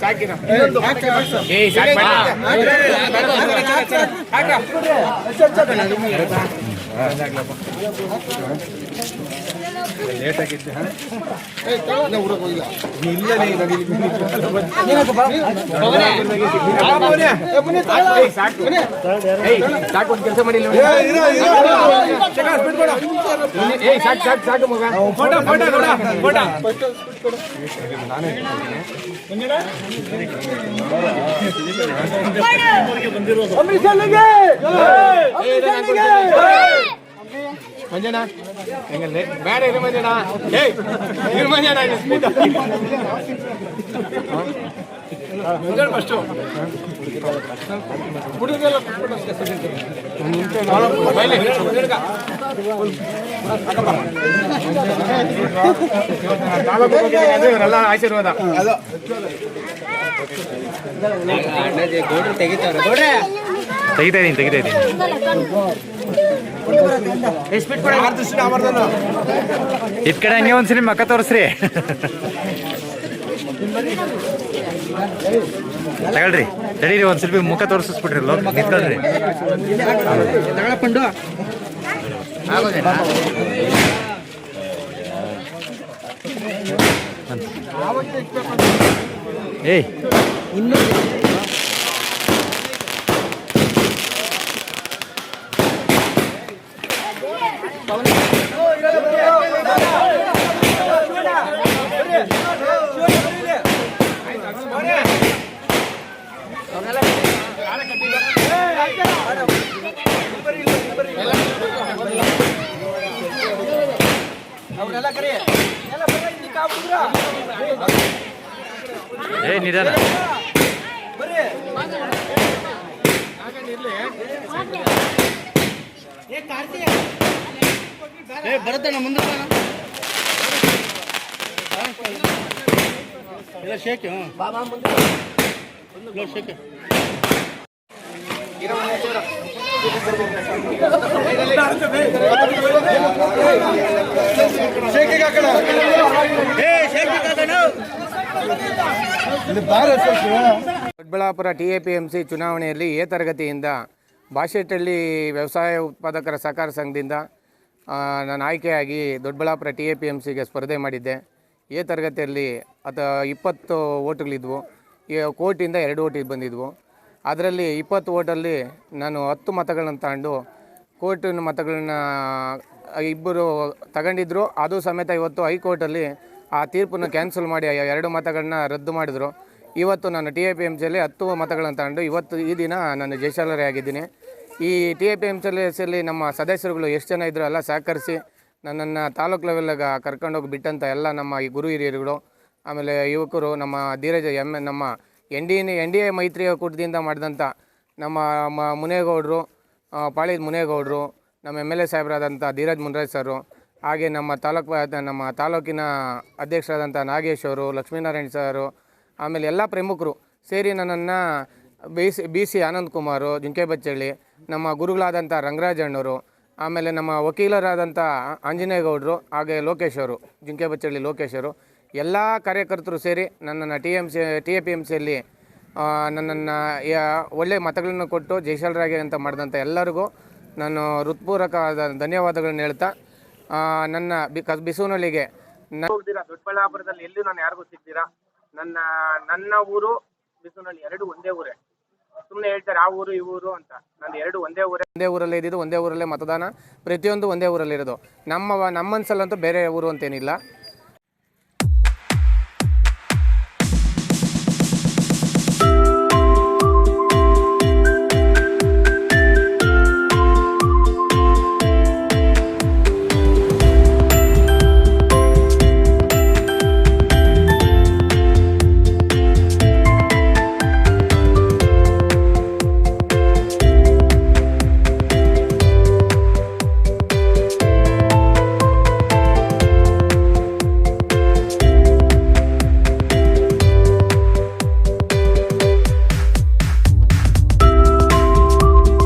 ಸಾಕಿನ ಸಾಕು ಕೆಲಸ ಮಾಡಿಲ್ಲ ಸಾಕು ಸಾಕು ಮಗ ಫೋಟೋ ಫೋಟೋ ಫೋಟೋ ಮಂಜಣ್ಣ? ಹೆಂಗಲ್ಲಿ ಬೇಡ ಇರು ಮಂಜಣ್ಣ. ಏಯ್ ಇರು ಮಂಜಣ್ಣ ಸ್ಪೀಡ್ ಮಂಜಣ್ಣ ಫಸ್ಟು ತೆಗಿತಾರೆ ಇವರೆಲ್ಲ ಆಶೀರ್ವಾದ ತೆಗಿತಾ ಇದೀನಿ ತೆಗಿತಾ ಇದೀನಿ ಇದ್ ಕಡೆ ಹಂಗೆ ಒಂದ್ಸರಿ ಮಕ್ಕ ತೋರಿಸ್ರಿ. ತಗೊಳ್ರಿ, ತಡೀರಿ ಒಂದ್ ಸ್ವಲ್ಪ ಮುಖ ತೋರಿಸ್ಬಿಟ್ರಿ ಲೋ ನಿಂತ್ಕೊಳ್ರಿ. ಏಯ್. ಏಯ್ ನಿಧಾನ ಬರುತ್ತಣ್ಣ ಮುಂದೆ ಇಲ್ಲ ಶೇಕ್ ಹ್ಞೂ shake Doddaballapura T A P M C ಚುನಾವಣೆಯಲ್ಲಿ ಎ ತರಗತಿಯಿಂದ ಭಾಷೆಟಳ್ಳಿ ವ್ಯವಸಾಯ ಉತ್ಪಾದಕರ ಸಹಕಾರ ಸಂಘದಿಂದ ನಾನು ಆಯ್ಕೆಯಾಗಿ Doddaballapura T A P M ಸಿಗೆ ಸ್ಪರ್ಧೆ ಮಾಡಿದ್ದೆ. ಎ ತರಗತಿಯಲ್ಲಿ ಅತ ಇಪ್ಪತ್ತು ಓಟುಗಳಿದ್ವು. ಕೋಟಿಯಿಂದ ಎರಡು ಓಟಿಗೆ ಬಂದಿದ್ವು. ಅದರಲ್ಲಿ ಇಪ್ಪತ್ತು ಓಟಲ್ಲಿ ನಾನು ಹತ್ತು ಮತಗಳನ್ನು ತಗೊಂಡು ಕೋರ್ಟಿನ ಮತಗಳನ್ನ ಇಬ್ಬರು ತಗೊಂಡಿದ್ರು. ಅದು ಸಮೇತ ಇವತ್ತು ಹೈಕೋರ್ಟಲ್ಲಿ ಆ ತೀರ್ಪನ್ನು ಕ್ಯಾನ್ಸಲ್ ಮಾಡಿ ಎರಡು ಮತಗಳನ್ನ ರದ್ದು ಮಾಡಿದರು. ಇವತ್ತು ನಾನು ಟಿ ಎ ಪಿ ಎಂ ಸಿಯಲ್ಲಿ ಹತ್ತು ಮತಗಳನ್ನು ತಗೊಂಡು ಇವತ್ತು ಈ ದಿನ ನಾನು ಜಯಶಾಲರೇ ಆಗಿದ್ದೀನಿ. ಈ ಟಿ ಎ ಪಿ ಎಂ ಸಿಯಲ್ಲಿ ನಮ್ಮ ಸದಸ್ಯರುಗಳು ಎಷ್ಟು ಜನ ಇದ್ರು ಎಲ್ಲ ಸಹಕರಿಸಿ ನನ್ನನ್ನು ತಾಲೂಕು ಲೆವೆಲ್ಗೆ ಕರ್ಕೊಂಡೋಗಿ ಬಿಟ್ಟಂಥ ಎಲ್ಲ ನಮ್ಮ ಈ ಗುರು ಹಿರಿಯರುಗಳು, ಆಮೇಲೆ ಯುವಕರು, ನಮ್ಮ ಧೀರಜ ಎಂ ನಮ್ಮ N D N D A ಮೈತ್ರಿ ಕೂಟದಿಂದ ಮಾಡಿದಂಥ ನಮ್ಮ ಮ- ಮುನೇಗೌಡರು ಪಾಳಿದ ಮುನೇಗೌಡರು, ನಮ್ಮ ಎಂ ಎಲ್ ಎ ಸಾಹೇಬರಾದಂಥ ಧೀರಜ್ ಮುನ್ರಾಜ್ ಸರು, ಹಾಗೆ ನಮ್ಮ ತಾಲೂಕು ನಮ್ಮ ತಾಲೂಕಿನ ಅಧ್ಯಕ್ಷರಾದಂಥ ನಾಗೇಶ್ ಅವರು, ಲಕ್ಷ್ಮೀನಾರಾಯಣ ಸರು, ಆಮೇಲೆ ಎಲ್ಲ ಪ್ರಮುಖರು ಸೇರಿ ನನ್ನನ್ನು B C B C Anand Kumar, ಜುಂಕೆ ಬಚ್ಚಳ್ಳಿ, ನಮ್ಮ ಗುರುಗಳಾದಂಥ ರಂಗರಾಜಣ್ಣವರು ಆಮೇಲೆ ನಮ್ಮ ವಕೀಲರಾದಂಥ ಆಂಜನೇಯಗೌಡರು ಹಾಗೆ ಲೋಕೇಶ್ ಅವರು, ಜುಂಕೆ ಬಚ್ಚಳ್ಳಿ ಲೋಕೇಶ್ ಅವರು ಎಲ್ಲ ಕಾರ್ಯಕರ್ತರು ಸೇರಿ ನನ್ನನ್ನು T M C T A P M ಸಿಯಲ್ಲಿ ನನ್ನನ್ನು ಒಳ್ಳೆ ಮತಗಳನ್ನು ಕೊಟ್ಟು ಜಯಶಾಲರಾಗಿ ಅಂತ ಮಾಡಿದಂಥ ಎಲ್ಲರಿಗೂ ನಾನು ಹೃತ್ಪೂರ್ವಕವಾದ ಧನ್ಯವಾದಗಳನ್ನು ಹೇಳ್ತಾ ನನ್ನ ಬಿ ಕಸ್ ಹೋಗ್ದಿರಾ ದೊಡ್ಡಬಳ್ಳಾಪುರದಲ್ಲಿ ಎಲ್ಲೂ ನಾನು ಯಾರಿಗೂ ಸಿಗ್ತೀರಾ? ನನ್ನ ನನ್ನ ಊರು ಬಿಸುನಳ್ಳಿ ಎರಡು ಒಂದೇ ಊರೇ. ಸುಮ್ಮನೆ ಹೇಳ್ತಾರೆ ಆ ಊರು ಈ ಊರು ಅಂತ. ನಾನು ಎರಡು ಒಂದೇ ಊರೇ. ಒಂದೇ ಊರಲ್ಲೇ ಇದ್ದಿದ್ದು ಒಂದೇ ಊರಲ್ಲೇ ಮತದಾನ. ಪ್ರತಿಯೊಂದು ಒಂದೇ ಊರಲ್ಲಿ ಇರೋದು ನಮ್ಮ ನಮ್ಮನ್ಸಲ್ಲಂತೂ ಬೇರೆ ಊರು ಅಂತೇನಿಲ್ಲ.